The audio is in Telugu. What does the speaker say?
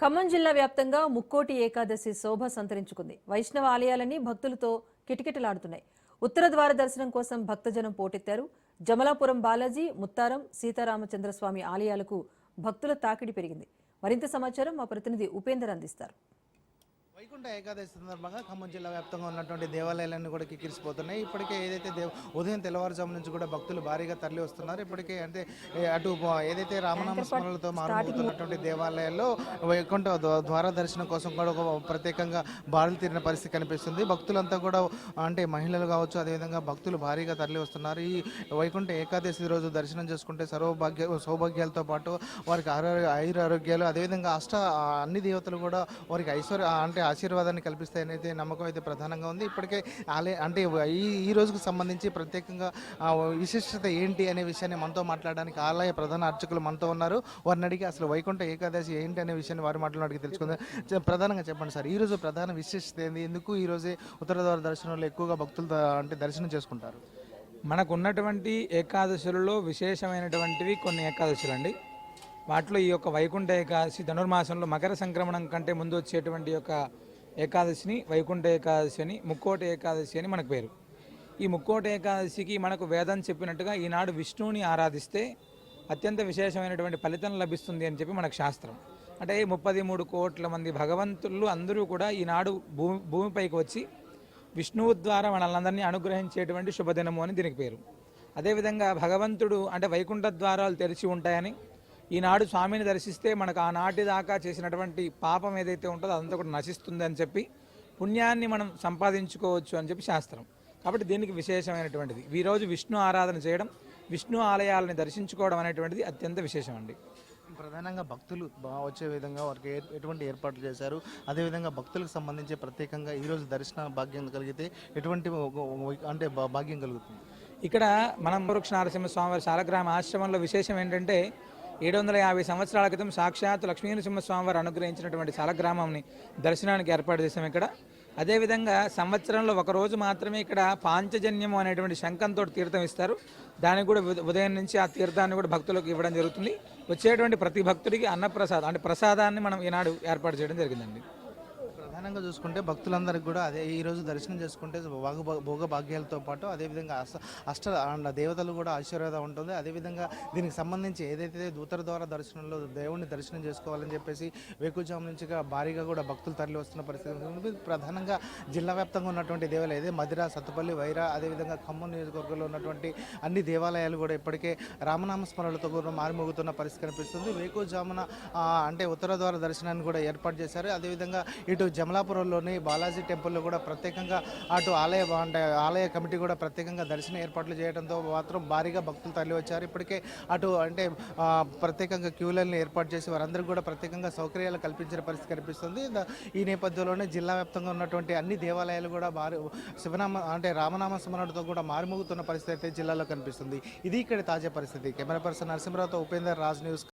ఖమ్మం జిల్లా వ్యాప్తంగా ముక్కోటి ఏకాదశి శోభ సంతరించుకుంది. వైష్ణవ ఆలయాలన్నీ భక్తులతో కిటకిటలాడుతున్నాయి. ఉత్తర ద్వార దర్శనం కోసం భక్తజనం పోటెత్తారు. జమలాపురం బాలాజీ ముత్తారం సీతారామచంద్రస్వామి ఆలయాలకు భక్తుల తాకిడి పెరిగింది. మరింత సమాచారం మా ప్రతినిధి ఉపేందర్ అందిస్తారు. వైకుంఠ ఏకాదశి సందర్భంగా ఖమ్మం జిల్లా వ్యాప్తంగా ఉన్నటువంటి దేవాలయాలన్నీ కూడా కిక్కిరిసిపోతున్నాయి. ఇప్పటికే ఏదైతే దేవ ఉదయం తెల్లవారుజాము నుంచి కూడా భక్తులు భారీగా తరలి వస్తున్నారు. ఇప్పటికే అంటే అటు ఏదైతే రామనామ స్మరణలతో మారుమోగుతున్నటువంటి దేవాలయాల్లో వైకుంఠ ద్వా- ద్వార దర్శనం కోసం కూడా ఒక ప్రత్యేకంగా బారులు తీరిన పరిస్థితి కనిపిస్తుంది. భక్తులంతా కూడా అంటే మహిళలు కావచ్చు అదేవిధంగా భక్తులు భారీగా తరలి వస్తున్నారు. ఈ వైకుంఠ ఏకాదశి రోజు దర్శనం చేసుకుంటే సర్వభాగ్య సౌభాగ్యాలతో పాటు వారికి ఆరోగ్య ఆయురారోగ్యాలు అదేవిధంగా అష్ట అన్ని దేవతలు కూడా వారికి ఐశ్వర్య అంటే ఆశీర్వాదాన్ని కల్పిస్తాయని నమ్మకం అయితే ప్రధానంగా ఉంది. ఇప్పటికే ఆలయ అంటే ఈ ఈ రోజుకు సంబంధించి ప్రత్యేకంగా విశిష్టత ఏంటి అనే విషయాన్ని మనతో మాట్లాడడానికి ఆలయ ప్రధాన అర్చకులు మనతో ఉన్నారు. వారిని అడిగి అసలు వైకుంఠ ఏకాదశి ఏంటి అనే విషయాన్ని వారి మాటలను అడిగి తెలుసుకుందాం. ప్రధానంగా చెప్పండి సార్. ఈరోజు ప్రధాన విశిష్టత ఏంది? ఎందుకు ఈ రోజే ఉత్తర దర్శనంలో ఎక్కువగా భక్తులు అంటే దర్శనం చేసుకుంటారు? మనకున్నటువంటి ఏకాదశులలో విశేషమైనటువంటివి కొన్ని ఏకాదశులు అండి వాటిలో ఈ యొక్క వైకుంఠ ఏకాదశి ధనుర్మాసంలో మకర సంక్రమణం కంటే ముందు వచ్చేటువంటి యొక్క ఏకాదశిని వైకుంఠ ఏకాదశి అని ముక్కోటి ఏకాదశి అని మనకు పేరు. ఈ ముక్కోటి ఏకాదశికి మనకు వేదం చెప్పినట్టుగా ఈనాడు విష్ణువుని ఆరాధిస్తే అత్యంత విశేషమైనటువంటి ఫలితం లభిస్తుంది అని చెప్పి మనకు శాస్త్రం. అంటే ముప్పది మూడు కోట్ల మంది భగవంతులు అందరూ కూడా ఈనాడు భూమి భూమిపైకి వచ్చి విష్ణువు ద్వారా మనల్ని అనుగ్రహించేటువంటి శుభదినము అని దీనికి పేరు. అదేవిధంగా భగవంతుడు అంటే వైకుంఠ ద్వారాలు తెరిచి ఉంటాయని ఈనాడు స్వామిని దర్శిస్తే మనకు ఆనాటి దాకా చేసినటువంటి పాపం ఏదైతే ఉంటుందో అదంతా కూడా నశిస్తుంది అని చెప్పి పుణ్యాన్ని మనం సంపాదించుకోవచ్చు అని చెప్పి శాస్త్రం. కాబట్టి దీనికి విశేషమైనటువంటిది. ఈ రోజు విష్ణు ఆరాధన చేయడం విష్ణు ఆలయాలని దర్శించుకోవడం అనేటువంటిది అత్యంత విశేషం అండి ప్రధానంగా భక్తులు బాగా వచ్చే విధంగా వారికి ఎటువంటి ఏర్పాట్లు చేశారు? అదేవిధంగా భక్తులకు సంబంధించి ప్రత్యేకంగా ఈ రోజు దర్శన భాగ్యం కలిగితే ఎటువంటి అంటే భాగ్యం కలుగుతుంది? ఇక్కడ మనం వృక్ష నరసింహ స్వామివారి శాలగ్రామ ఆశ్రమంలో విశేషం ఏంటంటే ఏడు వందల యాభై సంవత్సరాల క్రితం సాక్షాత్ లక్ష్మీనరసింహ స్వామివారు అనుగ్రహించినటువంటి శాలగ్రామంని దర్శనానికి ఏర్పాటు చేశాం ఇక్కడ. అదేవిధంగా సంవత్సరంలో ఒకరోజు మాత్రమే ఇక్కడ పాంచజన్యము అనేటువంటి శంఖంతో తీర్థం ఇస్తారు. దానికి కూడా ఉదయం నుంచి ఆ తీర్థాన్ని కూడా భక్తులకు ఇవ్వడం జరుగుతుంది. వచ్చేటువంటి ప్రతి భక్తుడికి అన్నప్రసాదం అంటే ప్రసాదాన్ని మనం ఈనాడు ఏర్పాటు చేయడం జరిగిందండి. ప్రధానంగా చూసుకుంటే భక్తులందరికీ కూడా అదే ఈ రోజు దర్శనం చేసుకుంటే భోగ భోగ భాగ్యాలతో పాటు అదేవిధంగా అష్ట అష్ట దేవతలు కూడా ఆశీర్వాదం ఉంటుంది. అదేవిధంగా దీనికి సంబంధించి ఏదైతే దూతర ద్వారా దర్శనంలో దేవుణ్ణి దర్శనం చేసుకోవాలని చెప్పేసి వేకుజాము నుంచి భారీగా కూడా భక్తులు తరలి వస్తున్న పరిస్థితి ప్రధానంగా జిల్లా వ్యాప్తంగా ఉన్నటువంటి దేవాలయం ఇదే మధిర సత్తుపల్లి వైరా అదేవిధంగా ఖమ్మం నియోజకవర్గంలో ఉన్నటువంటి అన్ని దేవాలయాలు కూడా ఇప్పటికే రామనామ స్మరణలతో కూడా మారుమోగుతున్న పరిస్థితి కనిపిస్తుంది. వేకుజామున అంటే ఉత్తర ద్వార దర్శనాన్ని కూడా ఏర్పాటు చేశారు. అదేవిధంగా ఇటు కమలాపురంలోని బాలాజీ టెంపుల్లో కూడా ప్రత్యేకంగా అటు ఆలయ అంటే ఆలయ కమిటీ కూడా ప్రత్యేకంగా దర్శన ఏర్పాట్లు చేయడంతో మాత్రం భారీగా భక్తులు తరలివచ్చారు. ఇప్పటికే అటు అంటే ప్రత్యేకంగా క్యూ ఏర్పాటు చేసి వారందరికీ కూడా ప్రత్యేకంగా సౌకర్యాలు కల్పించిన పరిస్థితి కనిపిస్తుంది. ఈ నేపథ్యంలోనే జిల్లా వ్యాప్తంగా ఉన్నటువంటి అన్ని దేవాలయాలు కూడా భారీ శివనామ అంటే రామనామ స్మరణతో కూడా మారుమోగుతున్న పరిస్థితి అయితే జిల్లాలో కనిపిస్తుంది. ఇది ఇక్కడ తాజా పరిస్థితి. కెమెరా పర్సన్ నరసింహరావుతో ఉపేందర్ రాజ్ న్యూస్.